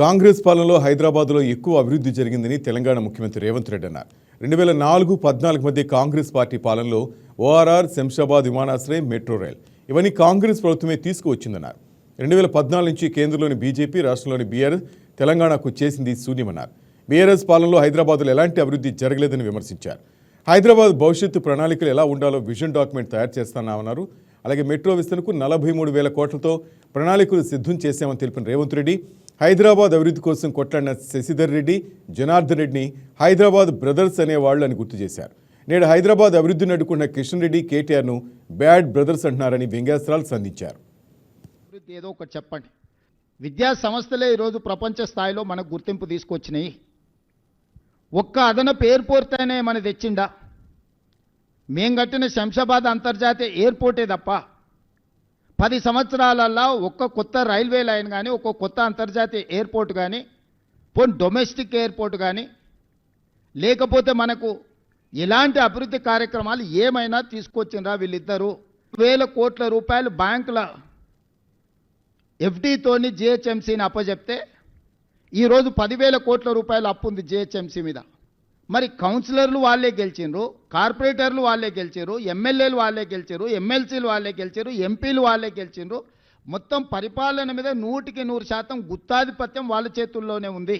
కాంగ్రెస్ పాలనలో హైదరాబాద్లో ఎక్కువ అభివృద్ధి జరిగిందని తెలంగాణ ముఖ్యమంత్రి రేవంత్ రెడ్డి అన్నారు. రెండు వేల నాలుగు పద్నాలుగు మధ్య కాంగ్రెస్ పార్టీ పాలనలో ఓఆర్ఆర్ శంషాబాద్ విమానాశ్రయం మెట్రో రైల్ ఇవన్నీ కాంగ్రెస్ ప్రభుత్వమే తీసుకువచ్చిందన్నారు. రెండు వేల పద్నాలుగు నుంచి కేంద్రంలోని బీజేపీ రాష్ట్రంలోని బీఆర్ఎస్ తెలంగాణకు చేసింది శూన్యమన్నారు. బీఆర్ఎస్ పాలనలో హైదరాబాద్లో ఎలాంటి అభివృద్ధి జరగలేదని విమర్శించారు. హైదరాబాద్ భవిష్యత్తు ప్రణాళికలు ఎలా ఉండాలో విజన్ డాక్యుమెంట్ తయారు చేస్తానన్నారు అలాగే మెట్రో విస్తరణకు నలభై మూడు వేల కోట్లతో ప్రణాళికలు సిద్ధం చేశామని తెలిపిన రేవంత్ రెడ్డి హైదరాబాద్ అభివృద్ధి కోసం కొట్లాడిన శశిధర్ రెడ్డి జనార్దన్ రెడ్డిని హైదరాబాద్ బ్రదర్స్ అనేవాళ్ళు అని గుర్తు చేశారు. నేడు హైదరాబాద్ అభివృద్ధిని అడ్డుకున్న కిషన్ రెడ్డి కేటీఆర్ను బ్యాడ్ బ్రదర్స్ అంటున్నారని వ్యంగ్యాస్త్రాలు సంధించారు అభివృద్ధి ఏదో ఒకటి చెప్పండి. విద్యా సంస్థలే ఈరోజు ప్రపంచ స్థాయిలో మనకు గుర్తింపు తీసుకొచ్చినాయి. ఒక్క అదనపు ఎయిర్పోర్ట్ మన తెచ్చిండా? మేం కట్టిన శంషాబాద్ అంతర్జాతీయ ఎయిర్పోర్టే తప్ప పది సంవత్సరాలల్లో ఒక్క కొత్త రైల్వే లైన్ కానీ ఒక్క కొత్త అంతర్జాతీయ ఎయిర్పోర్ట్ కానీ పోనీ డొమెస్టిక్ ఎయిర్పోర్ట్ కానీ లేకపోతే మనకు ఎలాంటి అభివృద్ధి కార్యక్రమాలు ఏమైనా తీసుకొచ్చిండ్రా వీళ్ళిద్దరూ? వేల కోట్ల రూపాయలు బ్యాంకుల ఎఫ్డీతోని జిహెచ్ఎంసీని అప్పచెప్తే ఈరోజు పదివేల కోట్ల రూపాయలు అప్పు ఉంది జిహెచ్ఎంసీ మీద. మరి కౌన్సిలర్లు వాళ్ళే గెలిచిండ్రు కార్పొరేటర్లు వాళ్ళే గెలిచారు ఎమ్మెల్యేలు వాళ్ళే గెలిచారు ఎమ్మెల్సీలు వాళ్ళే గెలిచారు ఎంపీలు వాళ్ళే గెలిచిండ్రు మొత్తం పరిపాలన మీద నూటికి నూరు శాతం గుత్తాధిపత్యం వాళ్ళ చేతుల్లోనే ఉంది.